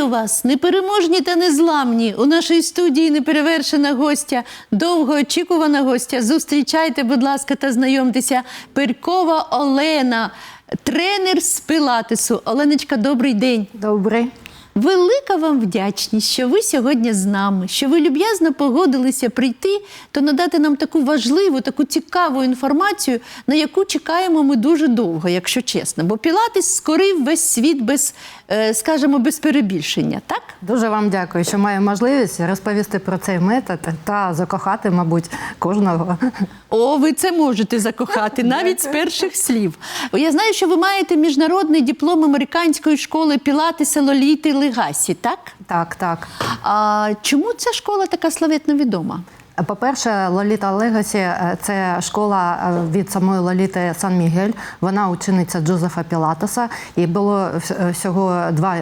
Вітаю вас, непереможні та незламні. У нашій студії неперевершена гостя, довгоочікувана гостя. Зустрічайте, будь ласка, та знайомтеся. Перкова Олена, тренер з пілатесу. Оленочка, добрий день. Добре. Велика вам вдячність, що ви сьогодні з нами, що ви люб'язно погодилися прийти та надати нам таку важливу, таку цікаву інформацію, на яку чекаємо ми дуже довго, якщо чесно. Бо Пілатес скорив весь світ без, е, скажімо, без перебільшення, так? Дуже вам дякую, що маю можливість розповісти про цей метод та закохати, мабуть, кожного. О, ви це можете закохати навіть з перших слів. Я знаю, що ви маєте міжнародний диплом американської школи Пілатеса Лоліти Легасі, так? Так, так. А чому ця школа така славетно відома? По-перше, Лоліта Легасі е, це школа е, від самої Лоліти Сан Мігель. Вона учениця Джозефа Пілатеса. І було е, всього два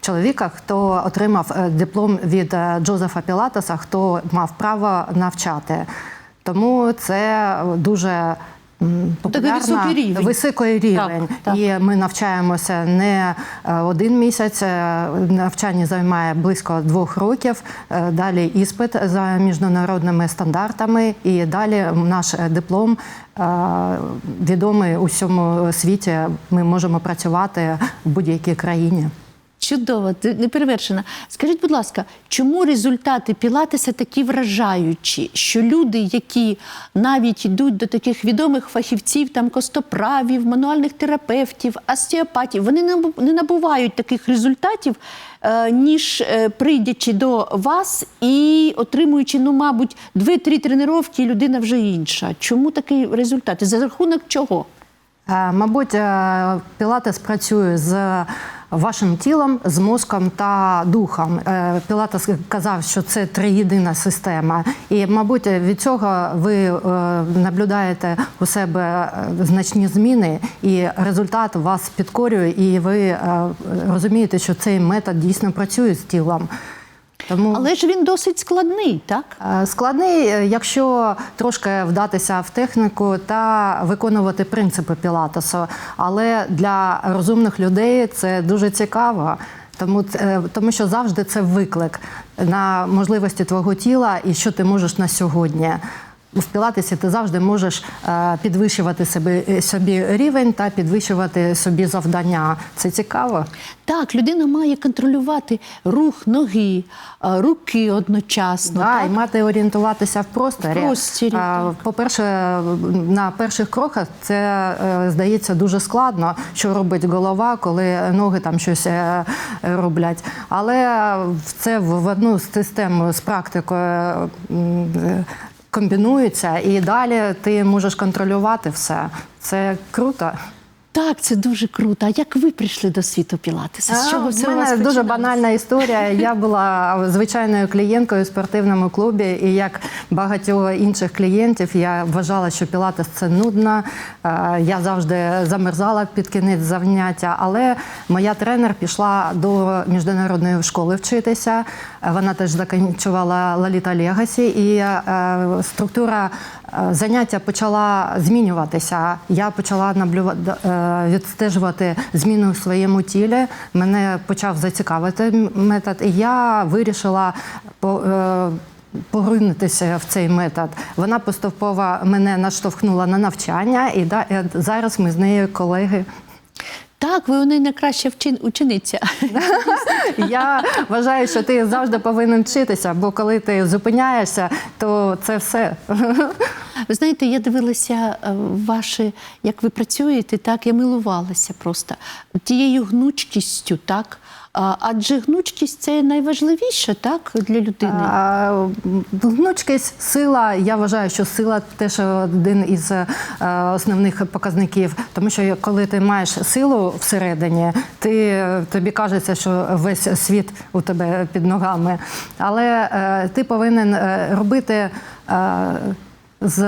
чоловіка, хто отримав диплом від Джозефа Пілатеса, хто мав право навчати. Тому це дуже. Популярна, високий рівень. високий рівень. так. І ми навчаємося не е, один місяць. е, Навчання займає близько двох років. Е, Далі іспит за міжнародними стандартами, і далі наш диплом відомий у всьому світі. Ми можемо працювати в будь-якій країні. Чудово, ти неперевершена. Скажіть, будь ласка, чому результати Пілатеса такі вражаючі, що люди, які навіть йдуть до таких відомих фахівців, там костоправів, мануальних терапевтів, остеопатів, вони не набувають таких результатів, е, ніж е, прийдячи до вас і отримуючи, ну, мабуть, дві-три тренування, людина вже інша. Чому такий результат? За рахунок чого? Е, Мабуть, е, Пілатес працює з вашим тілом, з мозком та духом. Е, Пілатес казав, що це триєдина система. І, мабуть, від цього ви наблюдаєте у себе значні зміни, і результат вас підкорює, і ви розумієте, що цей метод дійсно працює з тілом. Тому Але ж він досить складний, так? Е, Складний, е, якщо трошки вдатися в техніку та виконувати принципи пілатесу. Але для розумних людей це дуже цікаво. Тому, е, тому що завжди це виклик на можливості твого тіла і що ти можеш на сьогодні. В пілатесі ти завжди можеш е, підвищувати собі, е, собі рівень та підвищувати собі завдання. Це цікаво. Так, людина має контролювати рух ноги, е, руки одночасно. Да, так? і мати орієнтуватися в просторі. В просторі, А. По-перше, на перших кроках це здається дуже складно, що робить голова, коли ноги там щось роблять. Але це в одну систему з практикою комбінується, і далі ти можеш контролювати все. Це круто. Так, це дуже круто. А як ви прийшли до світу Пілатеса? З чого все у мене вас дуже банальна історія. Я була звичайною клієнткою у спортивному клубі, і як багатьох інших клієнтів, я вважала, що пілатес це нудно. Я завжди замерзала під кінець заняття. Але моя тренер пішла до міжнародної школи вчитися. Вона теж закінчувала Лаліта Легасі, і е, структура заняття почала змінюватися. Я почала наблювати, відстежувати зміни у своєму тілі. Мене почав зацікавити метод, і я вирішила по. е, Поринутися в цей метод. Вона поступово мене наштовхнула на навчання, і е, зараз ми з нею колеги. Так, ви у неї найкраща вчин- учениця. Я вважаю, що ти завжди повинен вчитися, бо коли ти зупиняєшся, то це все. Ви знаєте, я дивилася е, ваші, як ви працюєте, так я милувалася просто тією гнучкістю, так. Адже гнучкість це найважливіше, так, для людини. А, Гнучкість, сила. Я вважаю, що сила теж один із е, основних показників, тому що коли ти маєш силу всередині, ти тобі кажеться, що весь світ у тебе під ногами. Але е, ти повинен е, робити. з,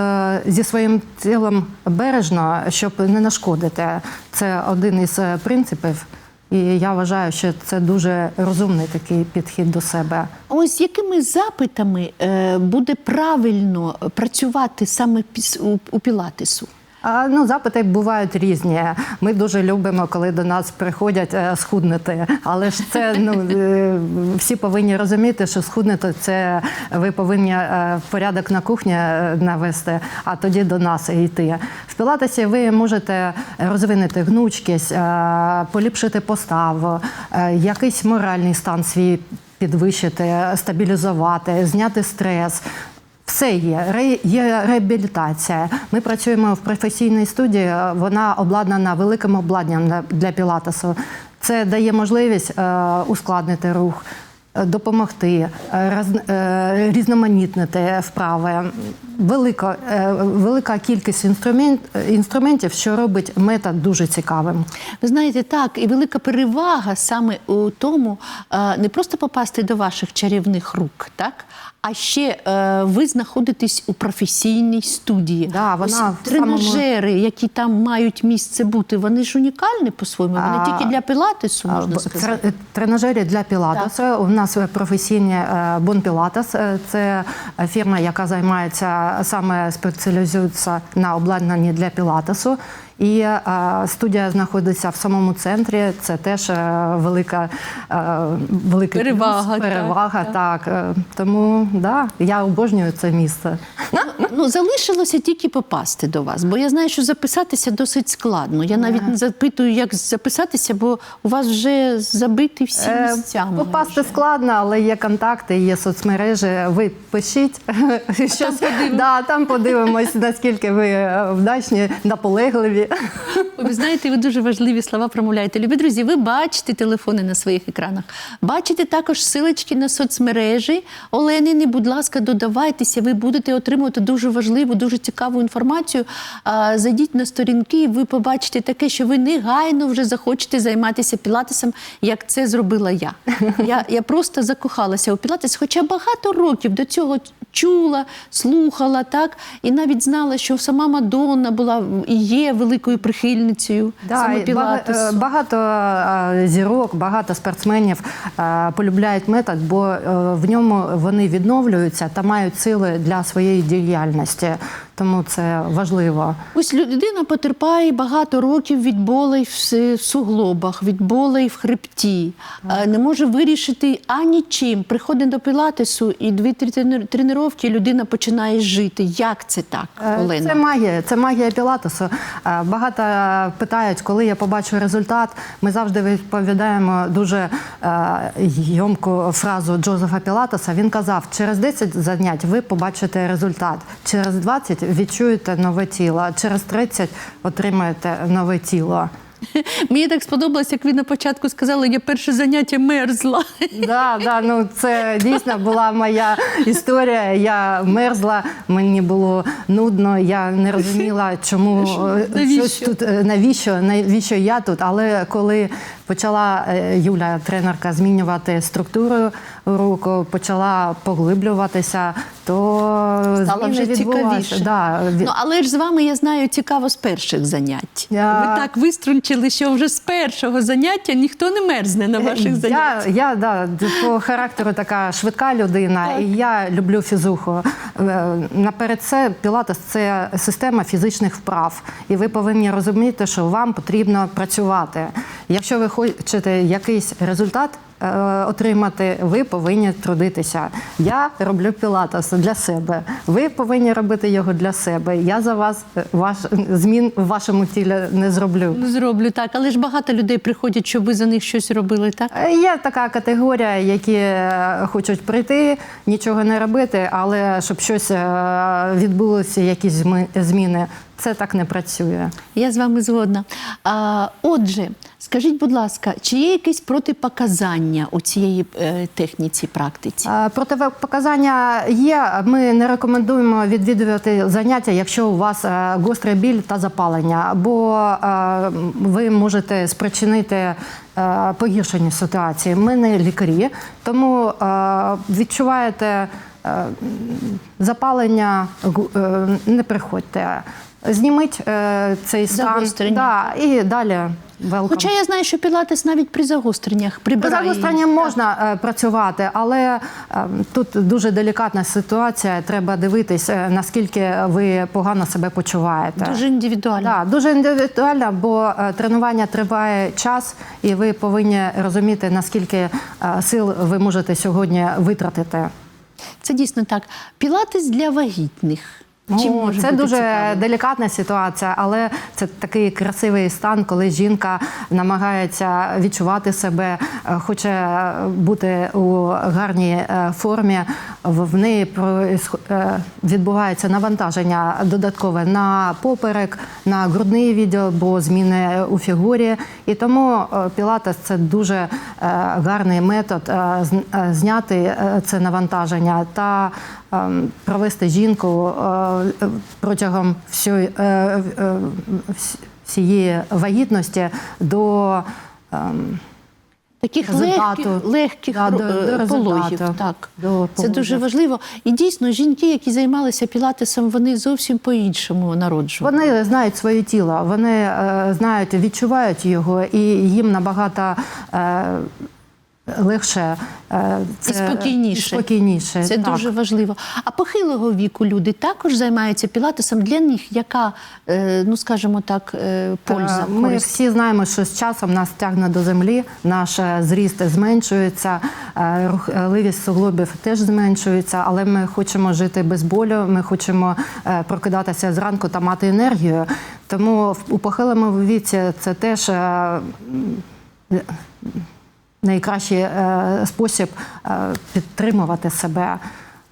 зі своїм тілом бережно, щоб не нашкодити. Це один із принципів. І я вважаю, що це дуже розумний такий підхід до себе. Ось якими запитами е, буде правильно працювати саме у Пілатесу? Ну, запити бувають різні. Ми дуже любимо, коли до нас приходять е, схуднути. Але ж це ну е, всі повинні розуміти, що схуднути це ви повинні е, порядок на кухні навести, а тоді до нас йти. В пілатесі ви можете розвинути гнучкість, поліпшити поставу, якийсь моральний стан свій підвищити, стабілізувати, зняти стрес. Все є. Є реабілітація. Ми працюємо в професійній студії. Вона обладнана великим обладнанням для- пілатесу. Це дає можливість е, ускладнити рух, е, допомогти, е, різноманітнити вправи. Велика, е, велика кількість інструмент, інструментів, що робить метод дуже цікавим. Ви знаєте, так, і велика перевага саме у тому, е, не просто попасти до ваших чарівних рук, так? А ще е, ви знаходитесь у професійній студії. Да, вона Ось в самому- тренажери, які там мають місце бути, вони ж унікальні по-своєму. Вони А, тільки для пілатесу, можна сказати. тре- Тренажері для пілатесу. У нас професійні е, Бон Пілатес. Це фірма, яка займається саме спеціалізується на обладнанні для пілатесу. І е, студія знаходиться в самому центрі. Це теж е, велика е, великий плюс, Перевага, так, перевага. Так, Е, тому да, я обожнюю це місце. Ну, залишилося тільки попасти до вас, бо я знаю, що записатися досить складно. Я навіть не запитую, як записатися, бо у вас вже забиті всі Е. Попасти складно, але є контакти, є соцмережі. Ви пишіть. Щось, да, там подивимось, наскільки ви вдачні, наполегливі. Ви знаєте, ви дуже важливі слова промовляєте. Любі друзі, ви бачите телефони на своїх екранах. Бачите також силочки на соцмережі. Оленини, будь ласка, додавайтеся. Ви будете отримувати дуже важливу, дуже цікаву інформацію. Зайдіть на сторінки, і ви побачите таке, що ви негайно вже захочете займатися пілатесом, як це зробила я. Я, я просто закохалася у пілатес, хоча багато років до цього чула, слухала, так, і навіть знала, що сама Мадонна була і є великою прихильницею саме і е, багато е, зірок, багато спортсменів е, полюбляють метод, бо е, в ньому вони відновлюються та мають сили для своєї діяльності. Тому це важливо. Ось людина потерпає багато років від болей в суглобах, від болей в хребті, не може вирішити ані чим. Приходить до пілатесу і тренер- тренування людина починає жити. Як це так, Олена? Це магія, це магія пілатесу. Е, Багато питають, коли я побачу результат. Ми завжди відповідаємо дуже е, йомку фразу Джозефа Пілатоса. Він казав: через 10 занять ви побачите результат, через 20 відчуєте нове тіло, через 30 отримаєте нове тіло. Мені так сподобалось, як ви на початку сказали, я перше заняття мерзла. Да, да, ну це дійсно була моя історія. Я мерзла, мені було нудно, я не розуміла, чому е, Навіщо? щось тут е, навіщо, навіщо я тут. Але коли почала е, Юля, тренерка, змінювати структуру руку, почала поглиблюватися, то Стало вже цікавіше. Да, Ну, але ж з вами я знаю цікаво з перших занять. Я- Ви так виструнчили, що вже з першого заняття ніхто не мерзне на ваших заняттях. Я, я да, по характеру така швидка людина, і я люблю фізуху. Е, Наперед це пілатес це система фізичних вправ. І ви повинні розуміти, що вам потрібно працювати. Якщо ви хочете якийсь результат. е, Отримати, ви повинні трудитися. Я роблю пілатес для себе. Ви повинні робити його для себе. Я за вас е, ваш змін в вашому тілі не зроблю. Ну, Зроблю так, але ж багато людей приходять, щоб ви за них щось робили, так? Е, Є така категорія, які хочуть прийти, нічого не робити, але щоб щось відбулося, якісь зміни. Це так не працює. Я з вами згодна. А, отже, скажіть, будь ласка, чи є якісь протипоказання у цієї е, техніці, практиці? Е, Протипоказання є. Ми не рекомендуємо відвідувати заняття, якщо у вас е, гострий біль та запалення, бо е, ви можете спричинити погіршення ситуації. Ми не лікарі, тому е, відчуваєте запалення, не приходьте. Зніміть е, цей стан да, і далі welcome. Хоча я знаю, що пілатес навіть при загостреннях При прибирає. загостренні можна е, працювати, але е, тут дуже делікатна ситуація. Треба дивитись, е, наскільки ви погано себе почуваєте. Дуже індивідуально. Да, дуже індивідуально, бо е, тренування триває час, і ви повинні розуміти, наскільки е, сил ви можете сьогодні витратити. Це дійсно так. Пілатес для вагітних. Чим Ну, може це бути дуже цікаво? делікатна ситуація, але це такий красивий стан, коли жінка намагається відчувати себе, е, хоче бути у гарній е, формі. В неї е, відбувається навантаження додаткове на поперек, на грудний відділ, бо зміни у фігурі. І тому пілатес це дуже гарний метод зняти це навантаження та провести жінку е, протягом всьої, е, е, вс- всієї вагітності до ем, Таких результату. легких, легких Да, до- до. Так. До Це дуже важливо. І дійсно, жінки, які займалися пілатесом, вони зовсім по-іншому народжували. Вони знають своє тіло, вони знають, відчувають його, і їм набагато легше е, це, І спокійніше. і спокійніше. Це так. дуже важливо. А похилого віку люди також займаються пілатесом. Для них яка, е, ну скажімо так, е, польза? Ми користь? всі знаємо, що з часом нас тягне до землі, наш зріст зменшується, рухливість суглобів теж зменшується, але ми хочемо жити без болю, ми хочемо прокидатися зранку та мати енергію. Тому у похилому віці це теж. Е, найкращий е, спосіб е, підтримувати себе.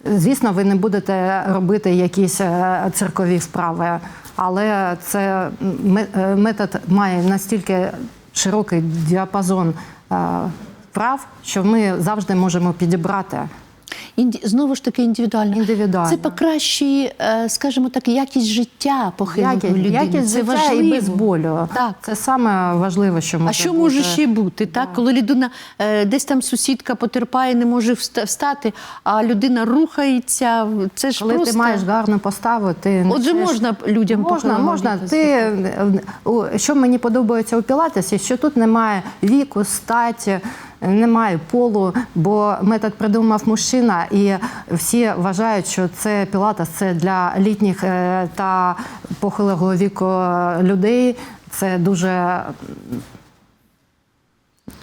Звісно, ви не будете робити якісь церкові циркові вправи, але це е, метод має настільки широкий діапазон е, вправ, що ми завжди можемо підібрати. Інді... Знову ж таки індивідуально. Індивідуально. Це покращує, е, скажімо так, якість життя похилого людини. якість це життя важливо. і без болю. Так. Це саме важливе, що може А що бути. може ще бути? Так, коли людина е, десь там сусідка потерпає, не може вста- встати, а людина рухається. Це ж Коли просто ти маєш гарну поставу, ти Отже, можна людям можна, можна. Ти е, що мені подобається у пілатесі, що тут немає віку, статі. Немає полу, бо метод придумав мужчина, і всі вважають, що це пілатес це для літніх е, та похилого віку е, людей. Це дуже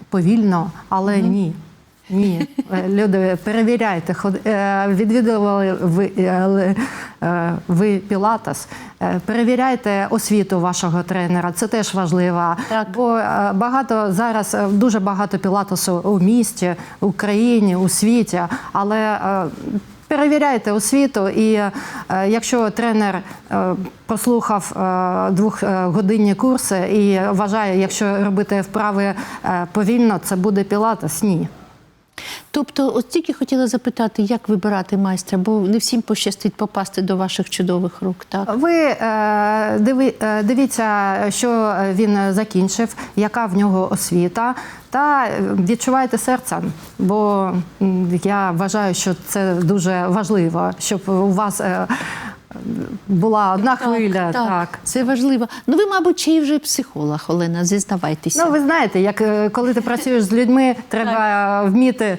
повільно, але ні. Ні, Е, люди, перевіряйте, е, відвідували ви, е, ви Пілатес, перевіряйте освіту вашого тренера, це теж важливо. Так. Бо багато зараз дуже багато пілатесу у місті, в Україні, у світі, але перевіряйте освіту, і якщо тренер прослухав е, двохгодинні курси і вважає, якщо робити вправи повільно, це буде пілатес, ні. Тобто, от тільки хотіла запитати, як вибирати майстра, бо не всім пощастить попасти до ваших чудових рук. Так Ви е, диви, е, дивіться, що він закінчив, яка в нього освіта, та відчувайте серцем, бо я вважаю, що це дуже важливо, щоб у вас е, була одна хвиля. так, Так. це важливо. Ну ви, мабуть, чи вже психолог, Олена, зізнавайтеся. Ну, ви знаєте, як е, коли ти працюєш з людьми, треба вміти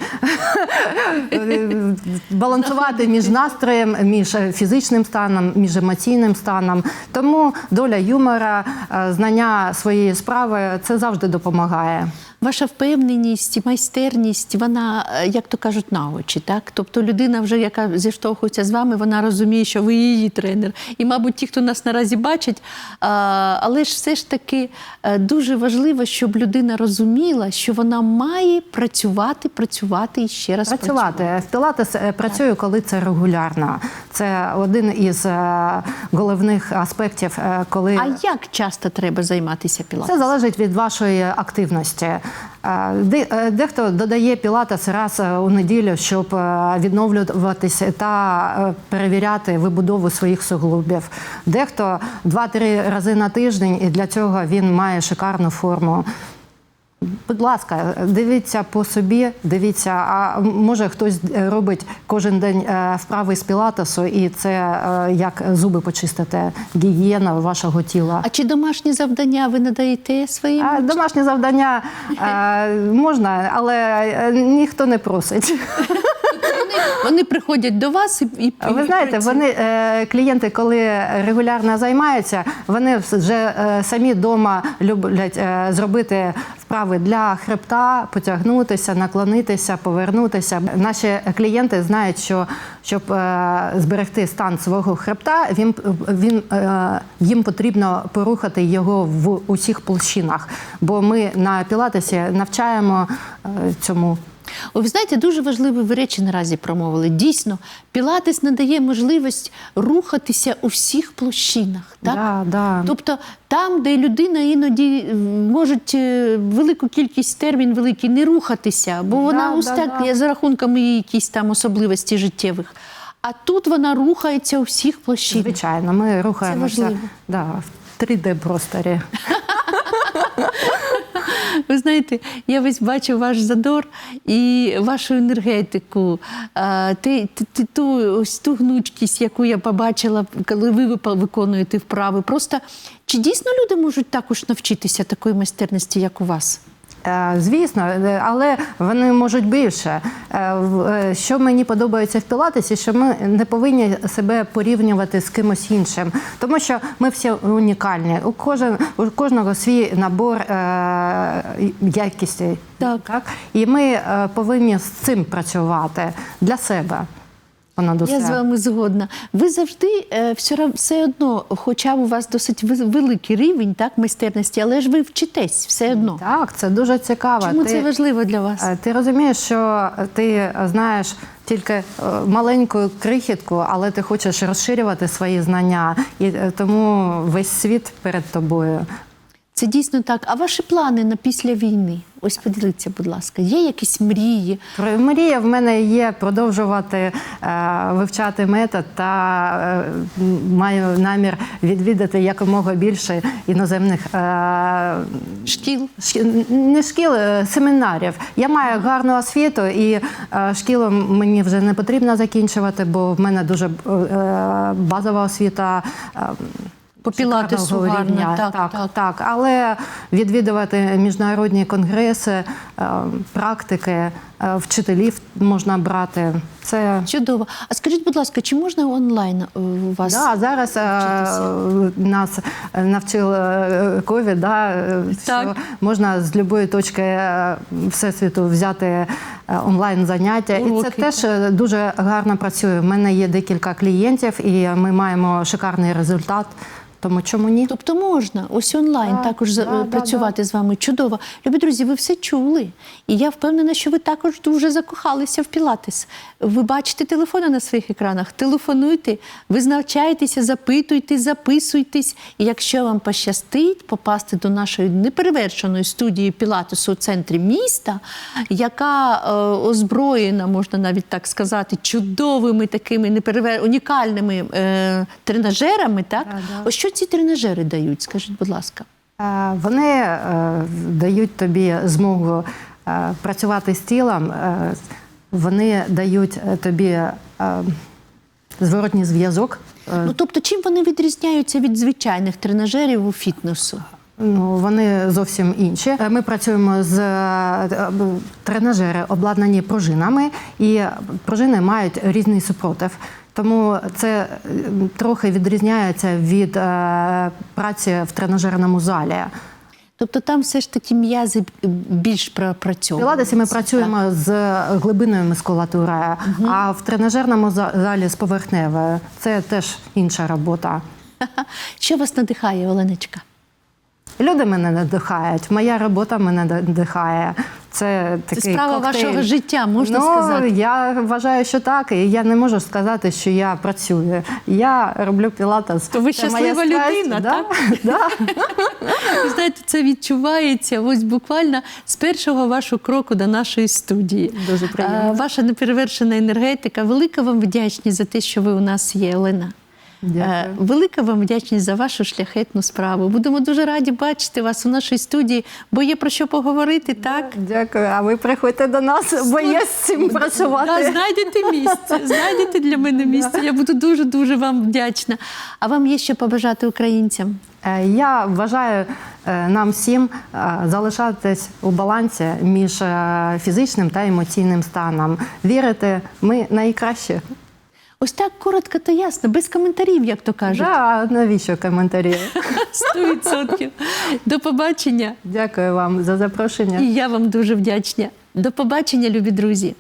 балансувати між настроєм, між фізичним станом, між емоційним станом. Тому доля юмора, е, знання своєї справи це завжди допомагає. Ваша впевненість, майстерність, вона, е, як то кажуть, на очі, так? Тобто людина, вже яка зіштовхується з вами, вона розуміє, що ви її тренер. І, мабуть, ті, хто нас наразі бачить, але ж все ж таки е, дуже важливо, щоб людина розуміла, що вона має працювати, працювати і ще раз Працювати в пілатес е, працюю, коли це регулярно. Це один із головних аспектів, коли А як часто треба займатися пілатесом? Це залежить від вашої активності. Е, де- Дехто додає пілатес раз е, у неділю, щоб е, відновлюватися та перевіряти вибудову своїх суглобів. Дехто 2-3 рази на тиждень, і для цього він має шикарну форму. Будь ласка, дивіться по собі, дивіться, а може хтось робить кожен день е, вправи з пілатесу, і це е, як зуби почистити, гігієна вашого тіла. А чи домашні завдання ви надаєте своїм? А домашнє завдання е, можна, але ніхто не просить. Вони приходять до вас і, Ви знаєте, вони клієнти, коли регулярно займаються, вони вже самі вдома люблять зробити вправи для хребта, потягнутися, наклонитися, повернутися. Наші клієнти знають, що щоб е, зберегти стан свого хребта, він, він е, їм потрібно порухати його в усіх площинах. Бо ми на пілатесі навчаємо е, цьому. О, ви знаєте, дуже важливі ви речі наразі промовили. Дійсно, пілатес надає можливість рухатися у всіх площинах. Так? Да, да. Тобто там, де людина іноді можуть е, велику кількість термін великий не рухатися, бо вона Да, ось да, да. за рахунком її якісь там особливості життєвих. А тут вона рухається у всіх площинах. Звичайно, ми рухаємося важливо. да, в 3D просторі. Ви знаєте, я весь бачу ваш задор і вашу енергетику, ти, ти, ту, ось ту гнучкість, яку я побачила, коли ви виконуєте вправи. Просто чи дійсно люди можуть також навчитися такої майстерності, як у вас? Е, Звісно, е, але вони можуть більше. Е, Що мені подобається в пілатесі, що ми не повинні себе порівнювати з кимось іншим, тому що ми всі унікальні. У кожен у кожного свій набор якістей. Так. І ми повинні з цим працювати для себе. Понад усе. Я з вами згодна. Ви завжди е, все, все одно, хоча у вас досить великий рівень так, майстерності, але ж ви вчитесь все одно. Так, це дуже цікаво. Чому Ти- це важливо для вас? Е, Ти розумієш, що ти знаєш тільки е, маленьку крихітку, але ти хочеш розширювати свої знання, і е, тому весь світ перед тобою. Це дійсно так. А ваші плани на після війни? Ось поділіться, будь ласка, є якісь мрії? Про- Мрія в мене є продовжувати е, вивчати метод та е, маю намір відвідати якомога більше іноземних е, Шкіл? Шкі- Не шкіл, е, семінарів. Я маю гарну освіту, і е, шкілу мені вже не потрібно закінчувати, бо в мене дуже е, базова освіта. е, По пілатесу шикарного гарна, рівня. так, так, так. так. Але відвідувати міжнародні конгреси, е, практики, е, вчителів можна брати. Це Чудово. А скажіть, будь ласка, чи можна онлайн е, у вас? Да, зараз е, нас навчив е, ковід, да, що можна з будь-якої точки всесвіту взяти онлайн заняття. І це теж дуже гарно працює. У мене є декілька клієнтів, і ми маємо шикарний результат. Тому чому ні? Тобто можна ось онлайн Так, також да, да, працювати з вами. Чудово. Любі друзі, ви все чули. І я впевнена, що ви також дуже закохалися в Пілатес. Ви бачите телефони на своїх екранах. Телефонуйте, визначайтеся, запитуйте, записуйтесь. І якщо вам пощастить попасти до нашої неперевершеної студії Пілатесу у центрі міста, яка е, озброєна, можна навіть так сказати, чудовими такими неперевер... унікальними е, тренажерами, так? Да, да. Ось що ці тренажери дають? Скажіть, будь ласка. Е, Вони е, дають тобі змогу е, працювати з тілом, вони дають тобі зворотній зв'язок. Ну тобто, чим вони відрізняються від звичайних тренажерів у фітнесу? Ну, вони зовсім інші. Ми працюємо з тренажери, обладнані пружинами, і пружини мають різний супротив. Тому це е, трохи відрізняється від е, праці в тренажерному залі. Тобто там все ж таки м'язи більш В пропрацьовані. Піладесі ми працюємо з глибинною мускулатурою, а в тренажерному за- залі з поверхневою. Це теж інша робота. Що вас надихає, Оленочка? Люди мене надихають, моя робота мене надихає. Це такий справа коктейль. вашого життя, можна ну, сказати. Я вважаю, що так. І я не можу сказати, що я працюю. Я роблю пілатес. То ви Це щаслива людина, да? так? Да. Ви знаєте, це відчувається ось буквально з першого вашого кроку до нашої студії. Дуже приємно. Ваша неперевершена енергетика. Велика вам вдячність за те, що ви у нас є, Олена. Дякую. Е, Велика вам вдячність за вашу шляхетну справу. Будемо дуже раді бачити вас у нашій студії, бо є про що поговорити, так? Дякую. А ви приходьте до нас, бо є з цим працювати. Да, знайдете місце, знайдете для мене місце. Я буду дуже дуже вам вдячна. А вам є що побажати українцям? Е, Я вважаю е, нам всім залишатись у балансі між фізичним та емоційним станом. Вірити, ми найкращі. Ось так коротко та ясно, без коментарів, як то кажуть. Да, навіщо коментарі? Сто відсотків. До побачення. Дякую вам за запрошення. І я вам дуже вдячна. До побачення, любі друзі.